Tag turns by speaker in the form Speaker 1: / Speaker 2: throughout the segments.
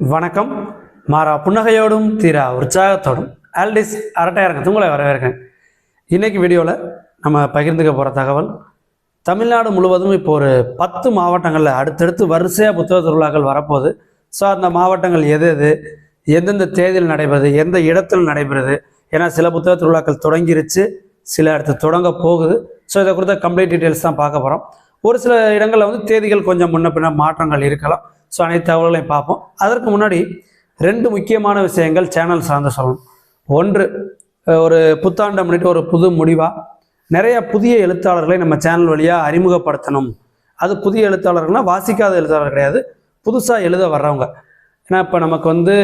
Speaker 1: வணக்கம். மாறா புன்னகையோடும் தீரா உற்சாகத்தோடும். ஆல்டிஸ் அரட்டையரங்க உங்களை வரவேற்கிறேன். இன்னைக்கு வீடியோவில் நம்ம பகிர்ந்துக்க போகிற தகவல் தமிழ்நாடு முழுவதும் இப்போ ஒரு பத்து மாவட்டங்களில் அடுத்தடுத்து வரிசையாக புத்தக திருவிழாக்கள் வரப்போகுது. ஸோ அந்த மாவட்டங்கள் எது எது எந்தெந்த தேதியில் நடைபெறுது எந்த இடத்தில் நடைபெறுது ஏன்னா சில புத்தக திருவிழாக்கள் தொடங்கிருச்சு சில இடத்து தொடங்க போகுது. ஸோ இதை குறித்த கம்ப்ளீட் டீட்டெயில்ஸ் தான் பார்க்க போகிறோம் ஒரு சில இடங்களில் வந்து தேதிகள் கொஞ்சம் முன்ன பின்ன மாற்றங்கள் இருக்கலாம். ஸோ அனைத்து தகவல்களையும் பார்ப்போம். அதற்கு முன்னாடி ரெண்டு முக்கியமான விஷயங்கள் சேனல் சார்ந்து சொல்லணும். ஒன்று ஒரு புத்தாண்டை முன்னிட்டு ஒரு புது முடிவாக நிறைய புதிய எழுத்தாளர்களை நம்ம சேனல் வழியாக அறிமுகப்படுத்தணும். அது புதிய எழுத்தாளர்கள்னால் வாசிக்காத எழுத்தாளர் கிடையாது. புதுசாக எழுத வர்றவங்க. ஏன்னா இப்போ நமக்கு வந்து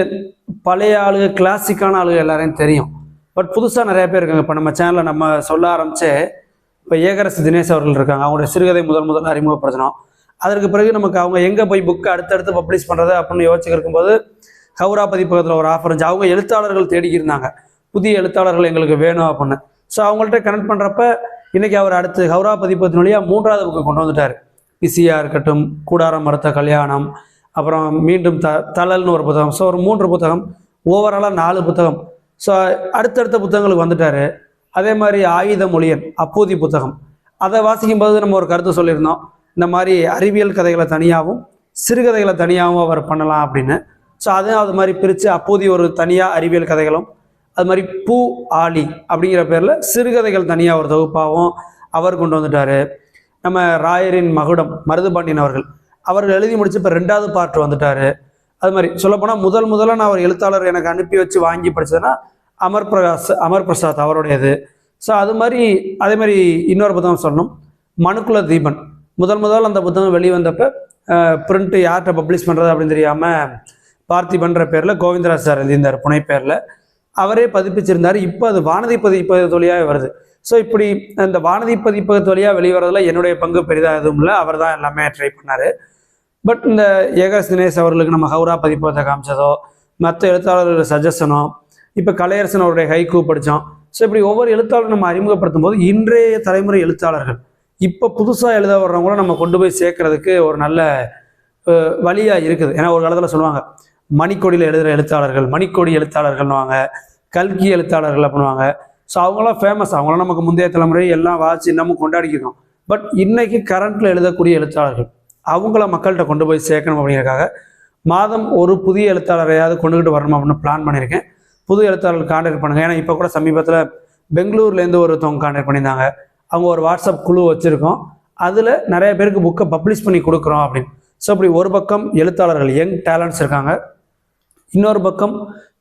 Speaker 1: பழைய ஆளுக கிளாசிக்கான ஆளுகள் எல்லாரையும் தெரியும். பட் புதுசாக நிறைய பேர் இருக்காங்க. இப்போ நம்ம சேனலில் நம்ம சொல்ல ஆரம்பித்து இப்போ ஏகரசு தினேஷ் அவர்கள் இருக்காங்க. அவங்களுடைய சிறுகதை முதல் முதல் அறிமுகப்படுத்தினோம். அதற்கு பிறகு நமக்கு அவங்க எங்கே போய் புக்கு அடுத்தடுத்து பப்ளிஷ் பண்ணுறது அப்படின்னு யோசிச்சுருக்கும் போது ஹவுரா பதிப்பகத்தில் ஒரு ஆஃபர் இருந்துச்சு. அவங்க எழுத்தாளர்கள் தேடிக்கிருந்தாங்க இருந்தாங்க. புதிய எழுத்தாளர்கள் எங்களுக்கு வேணும் அப்படின்னு. ஸோ அவங்கள்ட்ட கனெக்ட் பண்ணுறப்ப இன்னைக்கு அவர் அடுத்து ஹவுரா பதிப்பகத்தின் வழியாக மூன்றாவது புக்கு கொண்டு வந்துட்டார். பிசியா இருக்கட்டும் கூடாரம் மறுத்த கல்யாணம் அப்புறம் மீண்டும் த தளல்னு ஒரு புத்தகம். ஸோ ஒரு மூன்று புத்தகம் ஓவராலாக நாலு புத்தகம். ஸோ அடுத்தடுத்த புத்தகங்களுக்கு வந்துட்டார். அதே மாதிரி ஆயுத மொழியன் அப்போதி புத்தகம். அதை வாசிக்கும்போது நம்ம ஒரு கருத்து சொல்லியிருந்தோம். இந்த மாதிரி அறிவியல் கதைகளை தனியாகவும் சிறுகதைகளை தனியாகவும் அவர் பண்ணலாம் அப்படின்னு. ஸோ அதையும் அது மாதிரி பிரித்து அப்போதி ஒரு தனியாக அறிவியல் கதைகளும் அது மாதிரி பூ ஆலி அப்படிங்கிற பேரில் சிறுகதைகள் தனியாக ஒரு தொகுப்பாகவும் அவர் கொண்டு வந்துட்டார். நம்ம ராயரின் மகுடம் மருதுபாண்டியன் அவர்கள் அவர்கள் எழுதி முடிச்சு இப்போ ரெண்டாவது பாட்டு வந்துட்டார். அது மாதிரி சொல்லப்போனால் முதல் முதல்ல நான் ஒரு எழுத்தாளர் எனக்கு அனுப்பி வச்சு வாங்கி படித்ததுன்னா அமர் பிரகாஷ் அமர் பிரசாத் அவருடையது. ஸோ அது மாதிரி அதே மாதிரி இன்னொரு புத்தகம் சொல்லணும். மனுக்குல தீபன். முதல் முதல் அந்த புத்தகம் வெளிவந்தப்ப பிரிண்ட்டு யார்கிட்ட பப்ளிஷ் பண்ணுறது அப்படின்னு தெரியாமல் பார்த்திபன்ற பேரில் கோவிந்தராஜ் சார் எழுதியிருந்தார் புனை பேரில். அவரே பதிப்பிச்சிருந்தார். இப்போ அது வானதி பதிப்பக தொழிலாக வருது. ஸோ இப்படி அந்த வானதி பதிப்பக தொழிலாக வெளிவரதில் என்னுடைய பங்கு பெரிதாக எதுவும் இல்லை. அவர் தான் எல்லாமே ட்ரை பண்ணார். பட் இந்த ஏகஸ் தினேஷ் அவர்களுக்கு நம்ம ஹவுரா பதிப்பகத்தை காமிச்சதோ மற்ற எழுத்தாளர்கள் சஜஷனோ இப்போ கலையரசன் அவருடைய ஹைக்கூ படித்தோம் ஸோ இப்படி ஒவ்வொரு எழுத்தாளரும் நம்ம அறிமுகப்படுத்தும் போது இன்றைய தலைமுறை எழுத்தாளர்கள் இப்போ புதுசாக எழுத வர்றவங்கள நம்ம கொண்டு போய் சேர்க்கறதுக்கு ஒரு நல்ல வழியாக இருக்குது. ஏன்னா ஒரு காலத்தில் சொல்லுவாங்க மணிக்கொடியில் எழுதுகிற எழுத்தாளர்கள் மணிக்கொடி எழுத்தாளர்கள்னுவாங்க கல்கி எழுத்தாளர்கள் அப்படின்னுவாங்க. ஸோ அவங்களாம் ஃபேமஸ் அவங்களாம் நமக்கு முந்தைய தலைமுறை எல்லாம் வாசி இன்னமும் கொண்டாடிக்கிறோம் பட் இன்னைக்கு கரண்ட்டில் எழுதக்கூடிய எழுத்தாளர்கள் அவங்கள மக்கள்கிட்ட கொண்டு போய் சேர்க்கணும் அப்படிங்கிறக்காக மாதம் ஒரு புதிய எழுத்தாளரையாவது கொண்டுகிட்டு வரணும் அப்படின்னு பிளான் பண்ணியிருக்கேன். புது எழுத்தாளர்கள் கான்டாக்ட் பண்ணுங்கள் ஏன்னா இப்போ கூட சமீபத்தில் பெங்களூர்லேருந்து ஒருத்தவங்க கான்டாக்ட் பண்ணியிருந்தாங்க. அவங்க ஒரு வாட்ஸ்அப் குழு வச்சுருக்கோம். அதில் நிறைய பேருக்கு புக்கை பப்ளிஷ் பண்ணி கொடுக்குறோம் அப்படின்னு. ஸோ அப்படி ஒரு பக்கம் எழுத்தாளர்கள் யங் டேலண்ட்ஸ் இருக்காங்க. இன்னொரு பக்கம்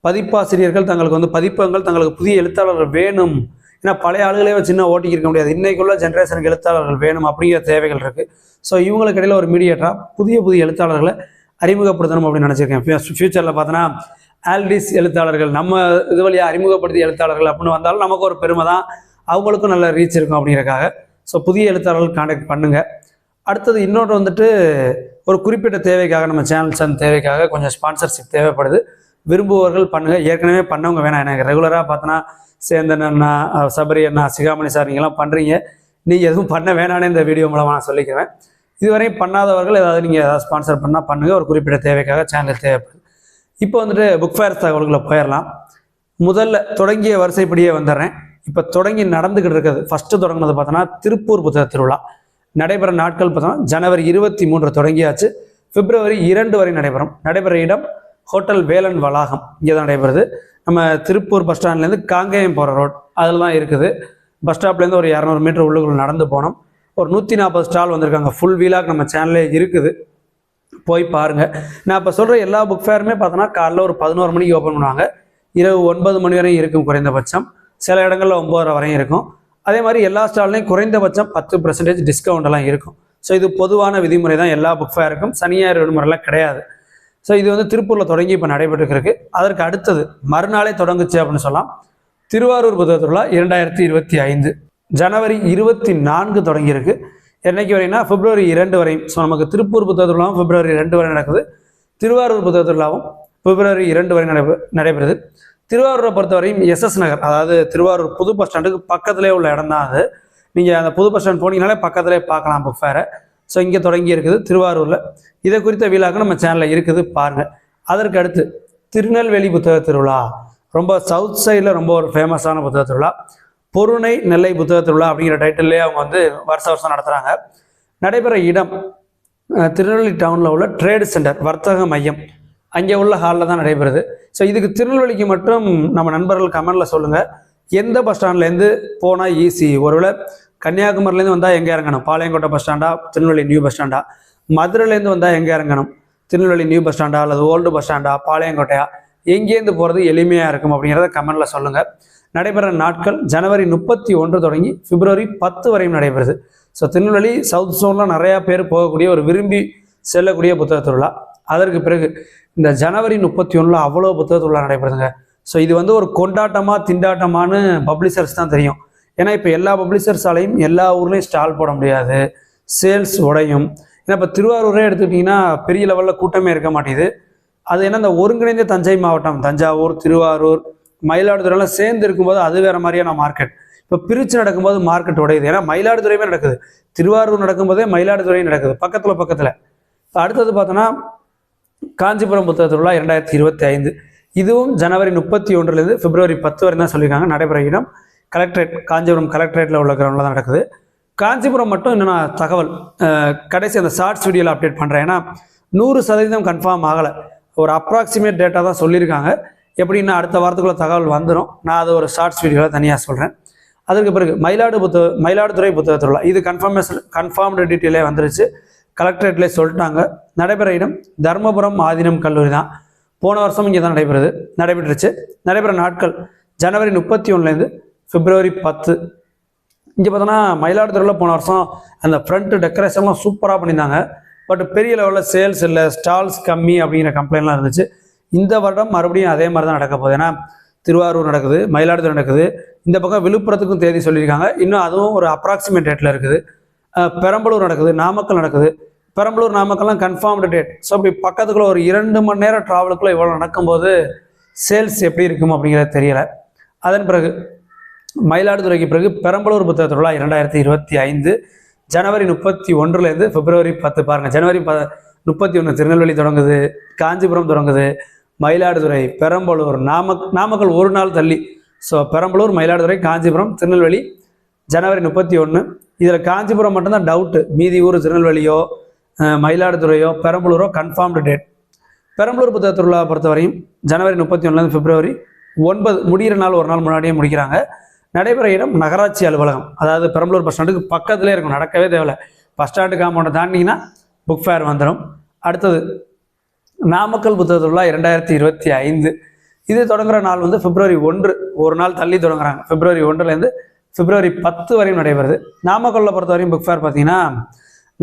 Speaker 1: பதிப்பாசிரியர்கள் தங்களுக்கு வந்து பதிப்பகங்கள் தங்களுக்கு புதிய எழுத்தாளர்கள் வேணும். ஏன்னா பழைய ஆளுகளே வச்சு இன்னும் ஓட்டிக்கு இருக்க முடியாது. இன்னைக்குள்ள ஜென்ரேஷனுக்கு எழுத்தாளர்கள் வேணும் அப்படிங்கிற தேவைகள் இருக்குது ஸோ இவங்களுக்கு இடையில ஒரு மீடியேட்டராக புதிய புதிய எழுத்தாளர்களை அறிமுகப்படுத்தணும் அப்படின்னு நினச்சிருக்கேன். ஃபியூச்சரில் பார்த்தோன்னா ஆல்டிஸ் எழுத்தாளர்கள் நம்ம இது வழியாக அறிமுகப்படுத்திய எழுத்தாளர்கள் அப்படின்னு வந்தாலும் நமக்கு ஒரு பெருமை தான் அவங்களுக்கும் நல்ல ரீச் இருக்கும் அப்படிங்கிறக்காக. ஸோ புதிய எழுத்தாளர்கள் காண்டாக்ட் பண்ணுங்கள் அடுத்தது இன்னொன்று வந்துட்டு ஒரு குறிப்பிட்ட தேவைக்காக நம்ம சேனல் சன் தேவைக்காக கொஞ்சம் ஸ்பான்சர்ஷிப் தேவைப்படுது. விரும்புவர்கள் பண்ணுங்கள் ஏற்கனவே பண்ணவங்க வேணாம். எனக்கு ரெகுலராக பார்த்தோன்னா சேந்தன் அண்ணா சபரி அண்ணா சிகாமணி சார் நீங்களாம் பண்ணுறீங்க நீங்கள் எதுவும் பண்ண வேணானே இந்த வீடியோ மூலமாக நான் சொல்லிக்கிறேன். இதுவரையும் பண்ணாதவர்கள் ஏதாவது நீங்கள் ஏதாவது ஸ்பான்சர் பண்ணால் பண்ணுங்கள் ஒரு குறிப்பிட்ட தேவைக்காக சேனல் தேவைப்படுது. இப்போ வந்துட்டு புக் ஃபேர் தகவல்களை போயிடலாம். முதல்ல தொடங்கிய வரிசைப்படியே வந்துடுறேன். இப்போ தொடங்கி நடந்துக்கிட்டு இருக்குது ஃபஸ்ட்டு தொடங்கினது பார்த்தோன்னா திருப்பூர் புத்தக திருவிழா. நடைபெற நாட்கள் பார்த்தோன்னா ஜனவரி இருபத்தி மூன்று தொடங்கியாச்சு. பிப்ரவரி இரண்டு வரை நடைபெறும். நடைபெற இடம் ஹோட்டல் வேலன் வளாகம். இங்கே தான் நடைபெறுது. நம்ம திருப்பூர் பஸ் ஸ்டாண்ட்லேருந்து காங்கேயம் போகிற ரோட் அதில் தான் இருக்குது. பஸ் ஸ்டாப்லேருந்து ஒரு இரநூறு மீட்டர் உள்ளுக்குள்ள நடந்து போனோம். ஒரு நூற்றி நாற்பது ஸ்டால் வந்திருக்காங்க. ஃபுல் வீலாக நம்ம சேனல்லே இருக்குது. போய் பாருங்கள் நான் இப்போ சொல்கிற எல்லா புக் ஃபேருமே பார்த்தோன்னா காலைல ஒரு பதினோரு மணிக்கு ஓப்பன் பண்ணுவாங்க. இரவு ஒன்பது மணி வரையும் இருக்கும் குறைந்தபட்சம். சில இடங்களில் ஒம்பதரை வரையும் இருக்கும். அதே மாதிரி எல்லா ஸ்டால்லையும் குறைந்தபட்சம் பத்து பர்சன்டேஜ் டிஸ்கவுண்ட் எல்லாம் இருக்கும். ஸோ இது பொதுவான விதிமுறை தான். எல்லா புக் ஃபேருக்கும் சனியார் விடுமுறைலாம் கிடையாது. ஸோ இது வந்து திருப்பூரில் தொடங்கி இப்போ நடைபெற்றுருக்கு அதற்கு அடுத்தது மறுநாளே தொடங்குச்சு அப்படின்னு சொல்லலாம். திருவாரூர் புத்தக திருவிழா இரண்டாயிரத்தி இருபத்தி ஐந்து. ஜனவரி இருபத்தி நான்கு தொடங்கியிருக்கு. என்னைக்கு வரைனா பிப்ரவரி இரண்டு வரையும். ஸோ நமக்கு திருப்பூர் புத்தக திருவிழாவும் பிப்ரவரி ரெண்டு வரை நடக்குது. திருவாரூர் புத்தக திருவிழாவும் பிப்ரவரி இரண்டு வரை நடைபெ நடைபெறுது. திருவாரூரை பொறுத்தவரையும் எஸ்எஸ் நகர் அதாவது திருவாரூர் புது பஸ் ஸ்டாண்டுக்கு பக்கத்திலே உள்ள இடம் தான் அது. நீங்கள் அந்த புது பஸ் ஸ்டாண்ட் போனீங்கனாலே பக்கத்திலே பார்க்கலாம் புக் ஃபேரை ஸோ இங்கே தொடங்கி இருக்குது திருவாரூரில். இதை குறித்த வீலாக நம்ம சேனலில் இருக்குது பாருங்கள் அதற்கு அடுத்து திருநெல்வேலி புத்தக திருவிழா. ரொம்ப சவுத் சைடில் ரொம்ப ஒரு ஃபேமஸான புத்தக திருவிழா. பொருணை நெல்லை புத்தக திருவிழா அப்படிங்கிற டைட்டில்லே அவங்க வந்து வருஷ வருஷம் நடத்துகிறாங்க நடைபெற இடம் திருநெல்வேலி டவுனில் உள்ள ட்ரேடு சென்டர் வர்த்தக மையம். அங்கே உள்ள ஹாலில் தான் நடைபெறுது. ஸோ இதுக்கு திருநெல்வேலிக்கு மட்டும் நம்ம நண்பர்கள் கமெண்டில் சொல்லுங்கள் எந்த பஸ் ஸ்டாண்ட்லேருந்து போனால் ஈஸி ஒருவேளை கன்னியாகுமரிலேருந்து வந்தால் எங்கே இறங்கணும்? பாளையங்கோட்டை பஸ் ஸ்டாண்டா திருநெல்வேலி நியூ பஸ் ஸ்டாண்டா மதுரையிலேருந்து வந்தால் எங்கே இறங்கணும்? திருநெல்வேலி நியூ பஸ் ஸ்டாண்டா அல்லது ஓல்டு பஸ் ஸ்டாண்டா பாளையங்கோட்டையா? எங்கேருந்து போகிறது எளிமையாக இருக்கும் அப்படிங்கிறத கமெண்டில் சொல்லுங்கள் நடைபெற நாட்கள் ஜனவரி முப்பத்தி ஒன்று தொடங்கி பிப்ரவரி பத்து வரையும் நடைபெறுது. ஸோ திருநெல்வேலி சவுத் ஜோனில் நிறையா பேர் போகக்கூடிய ஒரு விரும்பி செல்லக்கூடிய புத்தக திருவிழா. அதற்கு பிறகு இந்த ஜனவரி முப்பத்தி ஒன்றில் அவ்வளோ புத்தக நடைபெறுதுங்க. ஸோ இது வந்து ஒரு கொண்டாட்டமாக திண்டாட்டமானு பப்ளிஷர்ஸ் தான் தெரியும். ஏன்னா இப்போ எல்லா பப்ளிஷர்ஸாலையும் எல்லா ஊர்லேயும் ஸ்டால் போட முடியாது. சேல்ஸ் உடையும். ஏன்னா இப்போ திருவாரூரே எடுத்துக்கிட்டிங்கன்னா பெரிய லெவலில் கூட்டமே இருக்க மாட்டேங்குது. அது என்ன இந்த ஒருங்கிணைந்த தஞ்சை மாவட்டம் தஞ்சாவூர் திருவாரூர் மயிலாடுதுறைலாம் சேர்ந்து இருக்கும்போது அது வேறு மாதிரியான மார்க்கெட் இப்போ பிரித்து நடக்கும்போது மார்க்கெட் உடையுது. ஏன்னா மயிலாடுதுறையுமே நடக்குது. திருவாரூர் நடக்கும்போதே மயிலாடுதுறையும் நடக்குது. பக்கத்தில் பக்கத்தில். அடுத்தது பார்த்தோன்னா காஞ்சிபுரம் புத்தக திருவிழா இரண்டாயிரத்தி இருபத்தி ஐந்து. இதுவும் ஜனவரி முப்பத்தி ஒன்றுலேருந்து பிப்ரவரி பத்து வரை தான் சொல்லியிருக்காங்க. நடைபெற இடம் கலெக்டரேட் காஞ்சிபுரம் கலெக்டரேட்டில் உள்ள கிரௌண்டில் தான் நடக்குது. காஞ்சிபுரம் மட்டும் இன்னும் நான் தகவல் கடைசி அந்த ஷார்ட்ஸ் வீடியோவில் அப்டேட் பண்ணுறேன் ஏன்னா நூறு சதவீதம் கன்ஃபார்ம் ஆகலை. ஒரு அப்ராக்சிமேட் டேட்டா தான் சொல்லியிருக்காங்க. எப்படின்னா அடுத்த வாரத்துக்குள்ளே தகவல் வந்துடும் நான் அது ஒரு ஷார்ட்ஸ் வீடியோவில் தனியாக சொல்கிறேன் அதற்கு பிறகு மயிலாடு புத்தக மயிலாடுதுறை புத்தக திருவிழா. இது கன்ஃபர்மேஷன் கன்ஃபார்ம்டு டீட்டெயிலே வந்துருச்சு. கலெக்டரேட்டில் சொல்லிட்டாங்க. நடைபெற இடம் தர்மபுரம் ஆதீனம் கல்லூரி தான். போன வருஷம் இங்கே தான் நடைபெறுது. நடைபெற்றுச்சு. நடைபெற நாட்கள் ஜனவரி முப்பத்தி ஒன்றுலேருந்து பிப்ரவரி பத்து. இங்கே பார்த்தோன்னா மயிலாடுதுறையில் போன வருஷம் அந்த ஃப்ரண்ட் டெக்கரேஷன்லாம் சூப்பராக பண்ணியிருந்தாங்க. பட் பெரிய லெவலில் சேல்ஸ் இல்லை. ஸ்டால்ஸ் கம்மி அப்படிங்கிற கம்ப்ளைண்ட்லாம் இருந்துச்சு. இந்த வருடம் மறுபடியும் அதே மாதிரி தான் நடக்க போகுது. ஏன்னா திருவாரூர் நடக்குது மயிலாடுதுறை நடக்குது. இந்த பக்கம் விழுப்புரத்துக்கும் தேதி சொல்லியிருக்காங்க. இன்னும் அதுவும் ஒரு அப்ராக்சிமேட் ரேட்டில் இருக்குது. பெரம்பலூர் நடக்குது நாமக்கல் நடக்குது. பெரம்பலூர் நாமக்கல்லாம் கன்ஃபார்ம்டு டேட் ஸோ அப்படி பக்கத்துக்குள்ள ஒரு இரண்டு மணி நேரம் ட்ராவலுக்குள்ளே இவ்வளோ நடக்கும்போது சேல்ஸ் எப்படி இருக்கும் அப்படிங்கிறது தெரியலை. அதன் பிறகு மயிலாடுதுறைக்கு பிறகு பெரம்பலூர் புத்தக திருவிழா இரண்டாயிரத்தி இருபத்தி ஐந்து ஜனவரி முப்பத்தி ஒன்றுலேருந்து பிப்ரவரி பத்து. பாருங்கள் ஜனவரி ப முப்பத்தி ஒன்று திருநெல்வேலி தொடங்குது காஞ்சிபுரம் தொடங்குது மயிலாடுதுறை பெரம்பலூர் நாமக் நாமக்கல் ஒரு நாள் தள்ளி. ஸோ பெரம்பலூர் மயிலாடுதுறை காஞ்சிபுரம் திருநெல்வேலி ஜனவரி முப்பத்தி ஒன்று இதில் காஞ்சிபுரம் மட்டும்தான் டவுட்டு மீதி ஊர் திருநெல்வேலியோ மயிலாடுதுறையோ பெரம்பலூரோ கன்ஃபார்ம்டு டேட் பெரம்பலூர் புத்தக திருவிழா பொறுத்தவரையும் ஜனவரி முப்பத்தி ஒன்றுலேருந்து பிப்ரவரி ஒன்பது முடிகிற நாள் ஒரு நாள் முன்னாடியே முடிக்கிறாங்க. நடைபெற இடம் நகராட்சி அலுவலகம். அதாவது பெரம்பலூர் பஸ் ஸ்டாண்டுக்கு பக்கத்துலேயே இருக்கும். நடக்கவே தேவையில்ல. பஸ் ஸ்டாண்டு காம்பவுண்டை தாண்டிங்கன்னா புக் ஃபேர் வந்துடும். அடுத்தது நாமக்கல் புத்தக திருவிழா இரண்டாயிரத்தி இருபத்தி ஐந்து. இது தொடங்குற நாள் வந்து பிப்ரவரி ஒன்று. ஒரு நாள் தள்ளி தொடங்குறாங்க. பிப்ரவரி ஒன்றுலேருந்து பிப்ரவரி பத்து வரையும் நடைபெறுது. நாமக்கல்லை பொறுத்த வரையும் புக் ஃபேர் பார்த்தீங்கன்னா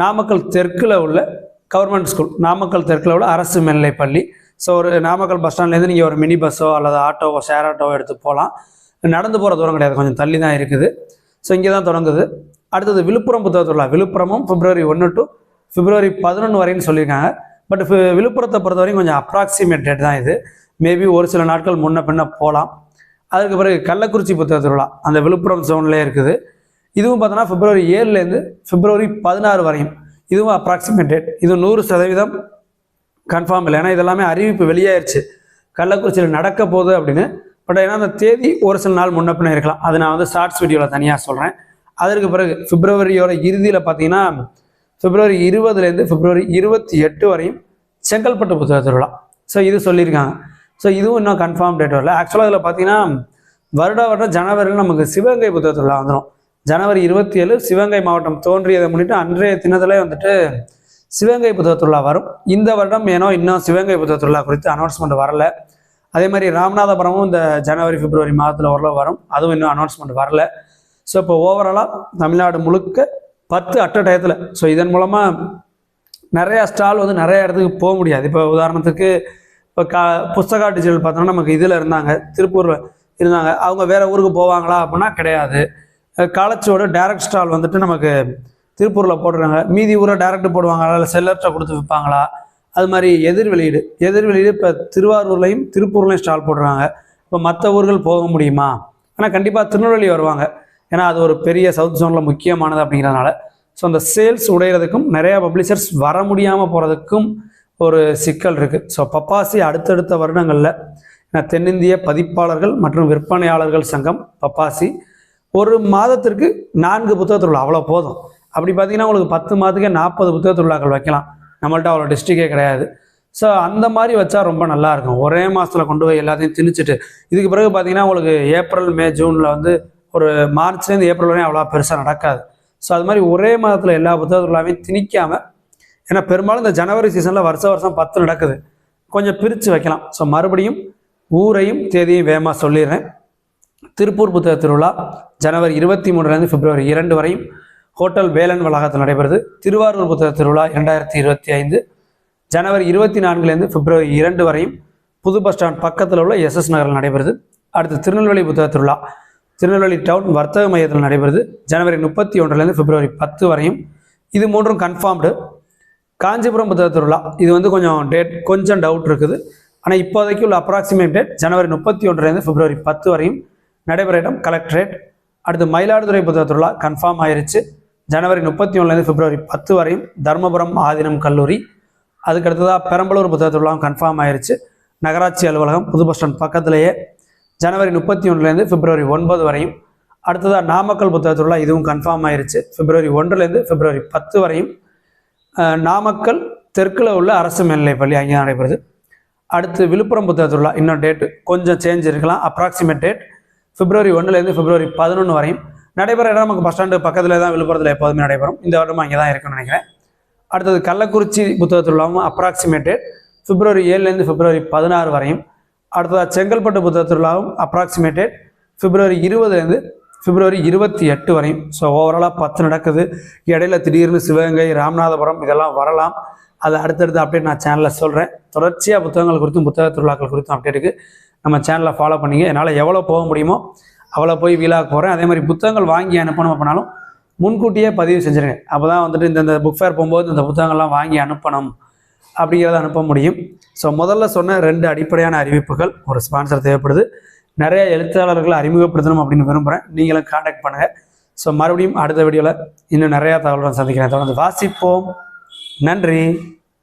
Speaker 1: நாமக்கல் தெற்கில் உள்ள கவர்மெண்ட் ஸ்கூல் நாமக்கல் தெற்கில் உள்ள அரசு மேல்நிலைப் பள்ளி ஸோ ஒரு நாமக்கல் பஸ் ஸ்டாண்ட்லேருந்து நீங்கள் ஒரு மினி பஸ்ஸோ அல்லது ஆட்டோவோ ஷேர் ஆட்டோவோ எடுத்து போகலாம். நடந்து போகிற தூரம் கிடையாது. கொஞ்சம் தள்ளி தான் இருக்குது. ஸோ இங்கே தான் தொடங்குது. அடுத்தது விழுப்புரம் புத்தக திருவிழா விழுப்புரமும் பிப்ரவரி ஒன்று டு பிப்ரவரி பதினொன்று வரைன்னு சொல்லியிருக்காங்க. பட் விழுப்புரத்தை பொறுத்தவரையும் கொஞ்சம் அப்ராக்சிமேட் டேட் தான் இது. மேபி ஒரு சில நாட்கள் முன்ன பின்ன போகலாம். அதுக்கு பிறகு கள்ளக்குறிச்சி புத்தக திருவிழா அந்த விழுப்புரம் ஜோன்லேயே இருக்குது. இதுவும் பார்த்தோன்னா பிப்ரவரி ஏழுலேருந்து பிப்ரவரி பதினாறு வரையும். இதுவும் அப்ராக்சிமேட்டட் இது நூறு சதவீதம் கன்ஃபார்ம் இல்லை. ஏன்னா இதெல்லாமே அறிவிப்பு வெளியாயிருச்சு. கள்ளக்குறிச்சியில் நடக்க போகுது அப்படின்னு. பட் ஏன்னா அந்த தேதி ஒரு சில நாள் முன்ன இருக்கலாம். அது நான் வந்து ஷார்ட்ஸ் வீடியோவில் தனியாக சொல்கிறேன் அதற்கு பிறகு பிப்ரவரியோட இறுதியில் பார்த்தீங்கன்னா பிப்ரவரி இருபதுலேருந்து பிப்ரவரி இருபத்தி எட்டு வரையும் செங்கல்பட்டு புத்தக திருவிழா ஸோ இது சொல்லியிருக்காங்க. ஸோ இதுவும் இன்னும் கன்ஃபார்ம் டேட் வரல. ஆக்சுவலாக இதில் பார்த்தீங்கன்னா வருட வருடம் ஜனவரியில் நமக்கு சிவகங்கை புத்தகத்தில் திருவிழா வந்துடும் ஜனவரி இருபத்தி ஏழு சிவகங்கை மாவட்டம் தோன்றியதை முன்னிட்டு அன்றைய தினத்திலே வந்துட்டு சிவகங்கை புத்தகத்துள்ளா வரும். இந்த வருடம் ஏனோ இன்னும் சிவகங்கை புத்தகத்துள்ளா திருவிழா குறித்து அனௌன்ஸ்மெண்ட் வரல. அதே மாதிரி ராமநாதபுரமும் இந்த ஜனவரி பிப்ரவரி மாதத்தில் ஓரளவு வரும். அதுவும் இன்னும் அனௌன்ஸ்மெண்ட் வரல. ஸோ இப்போ ஓவராலாக தமிழ்நாடு முழுக்க பத்து அட்ட டயத்தில் ஸோ இதன் மூலமாக நிறையா ஸ்டால் வந்து நிறைய இடத்துக்கு போக முடியாது. இப்போ உதாரணத்துக்கு இப்போ கா புஸ்தகா டிஜிட்டல் பார்த்தோம்னா நமக்கு இதில் இருந்தாங்க திருப்பூரில் இருந்தாங்க. அவங்க வேறு ஊருக்கு போவாங்களா அப்படின்னா கிடையாது. அஹ் காலச்சியோட டேரக்ட் ஸ்டால் வந்துட்டு நமக்கு திருப்பூரில் போடுறாங்க மீதி ஊரை டேரக்ட் போடுவாங்களா? இல்லை செல்லர்கிட்ட கொடுத்து விற்பாங்களா? அது மாதிரி எதிர் வெளியீடு. எதிர் வெளியீடு இப்போ திருவாரூர்லையும் திருப்பூர்லையும் ஸ்டால் போடுறாங்க இப்போ மற்ற ஊர்கள் போக முடியுமா? ஆனால் கண்டிப்பாக திருநெல்வேலி வருவாங்க. ஏன்னா அது ஒரு பெரிய சவுத் ஜோனில் முக்கியமானது அப்படிங்கிறதுனால. ஸோ அந்த சேல்ஸ் உடையிறதுக்கும் நிறையா பப்ளிஷர்ஸ் வர முடியாமல் போகிறதுக்கும் ஒரு சிக்கல் இருக்குது ஸோ பப்பாசி அடுத்தடுத்த வருடங்களில் தென்னிந்திய பதிப்பாளர்கள் மற்றும் விற்பனையாளர்கள் சங்கம் பப்பாசி ஒரு மாதத்திற்கு நான்கு புத்தக திருவிழா அவ்வளோ போதும். அப்படி பார்த்தீங்கன்னா உங்களுக்கு பத்து மாதத்துக்கே நாற்பது புத்தக திருவிழாக்கள் வைக்கலாம். நம்மள்ட்ட அவ்வளோ டிஸ்ட்ரிக்டே கிடையாது. ஸோ அந்த மாதிரி வச்சா ரொம்ப நல்லா இருக்கும். ஒரே மாதத்தில் கொண்டு போய் எல்லாத்தையும் திணிச்சிட்டு இதுக்கு பிறகு பார்த்தீங்கன்னா உங்களுக்கு ஏப்ரல் மே ஜூனில் வந்து ஒரு மார்ச்லேருந்து ஏப்ரல் வரையும் அவ்வளோ பெருசாக நடக்காது. ஸோ அது மாதிரி ஒரே மாதத்தில் எல்லா புத்தக திருவிழாவையும் திணிக்காமல் ஏன்னா பெரும்பாலும் இந்த ஜனவரி சீசனில் வருஷம் வருஷம் பத்து நடக்குது. கொஞ்சம் பிரித்து வைக்கலாம். ஸோ மறுபடியும் ஊரையும் தேதியும் வேகமாக சொல்லிடுறேன். திருப்பூர் புத்தக திருவிழா ஜனவரி இருபத்தி மூணுலேருந்து பிப்ரவரி இரண்டு வரையும் ஹோட்டல் வேலன் வளாகத்தில் நடைபெறுது. திருவாரூர் புத்தக திருவிழா இரண்டாயிரத்தி இருபத்தி ஐந்து ஜனவரி இருபத்தி நான்குலேருந்து பிப்ரவரி இரண்டு வரையும் புது பஸ் ஸ்டாண்ட் பக்கத்தில் உள்ள எஸ்எஸ் நகரில் நடைபெறுது. அடுத்து திருநெல்வேலி புத்தக திருவிழா திருநெல்வேலி டவுன் வர்த்தக மையத்தில் நடைபெறுது. ஜனவரி முப்பத்தி ஒன்றுலேருந்து பிப்ரவரி பத்து வரையும் இது மூன்றும் கன்ஃபார்ம்டு காஞ்சிபுரம் புத்தக திருவிழா. இது வந்து கொஞ்சம் டேட் கொஞ்சம் டவுட் இருக்குது. ஆனால் இப்போதைக்கு உள்ள அப்ராக்சிமேட் டேட் ஜனவரி முப்பத்தி ஒன்றுலேருந்து பிப்ரவரி பத்து வரையும் நடைபெற இடம் கலெக்டரேட் அடுத்து மயிலாடுதுறை புத்தக திருவிழா கன்ஃபார்ம் ஆயிருச்சு. ஜனவரி முப்பத்தி ஒன்றுலேருந்து பிப்ரவரி பத்து வரையும் தர்மபுரம் ஆதீனம் கல்லூரி. அதுக்கு அடுத்ததாக பெரம்பலூர் புத்தக திருவிழாவும் கன்ஃபார்ம் ஆயிருச்சு. நகராட்சி அலுவலகம் புது பஸ் ஸ்டாண்ட் பக்கத்திலேயே ஜனவரி முப்பத்தி ஒன்றுலேருந்து பிப்ரவரி ஒன்பது வரையும். அடுத்ததாக நாமக்கல் புத்தக திருவிழா இதுவும் கன்ஃபார்ம் ஆயிருச்சு. பிப்ரவரி ஒன்றுலேருந்து பிப்ரவரி பத்து வரையும் நாமக்கல் தெற்கில் உள்ள அரசு மேல்நிலை பள்ளி அங்கே நடைபெறுது. அடுத்து விழுப்புரம் புத்தக திருவிழா இன்னும் டேட்டு கொஞ்சம் சேஞ்ச் இருக்கலாம். அப்ராக்சிமேட் டேட் பிப்ரவரி ஒன்றுலேருந்து பிப்ரவரி பதினொன்று வரையும் நடைபெற இடம் நமக்கு பஸ் ஸ்டாண்டு பக்கத்தில் தான் விழுப்புரத்தில் எப்போதுமே நடைபெறும். இந்த வருடம் அங்கே தான் இருக்குன்னு நினைக்கிறேன். அடுத்தது கள்ளக்குறிச்சி புத்தக திருவிழாவும் அப்ராக்சிமேட் டேட் பிப்ரவரி ஏழுலேருந்து பிப்ரவரி பதினாறு வரையும். அடுத்ததாக செங்கல்பட்டு புத்தக திருவிழாவும் அப்ராக்சிமேட்டேட் பிப்ரவரி இருபதுலேருந்து பிப்ரவரி இருபத்தி எட்டு வரையும் ஸோ ஓவராலாக பத்து நடக்குது. இடையில திடீர்னு சிவகங்கை ராமநாதபுரம் இதெல்லாம் வரலாம். அது அடுத்தடுத்து அப்டேட் நான் சேனலில் சொல்கிறேன் தொடர்ச்சியாக புத்தகங்கள் குறித்தும் புத்தக திருவிழாக்கள் குறித்தும் அப்டேட்டுக்கு நம்ம சேனலை ஃபாலோ பண்ணிங்க. என்னால் எவ்வளோ போக முடியுமோ அவ்வளோ போய் வீலாக போகிறேன் அதே மாதிரி புத்தகங்கள் வாங்கி அனுப்பணும் அப்படின்னாலும் முன்கூட்டியே பதிவு செஞ்சுருங்க. அப்போ தான் வந்துட்டு இந்த இந்த புக் ஃபேர் போகும்போது இந்த புத்தகங்கள்லாம் வாங்கி அனுப்பணும் அப்படிங்கிறத அனுப்ப முடியும். ஸோ முதல்ல சொன்ன ரெண்டு அடிப்படையான அறிவிப்புகள் ஒரு ஸ்பான்சர் தேவைப்படுது. நிறைய எழுத்தாளர்களை அறிமுகப்படுத்தணும் அப்படின்னு விரும்புகிறேன் நீங்களும் காண்டாக்ட் பண்ணுங்கள் ஸோ மறுபடியும் அடுத்த வீடியோவில் இன்னும் நிறையா தகவலுடன் சந்திக்கிறேன். தொடர்ந்து வாசிப்போம். நன்றி.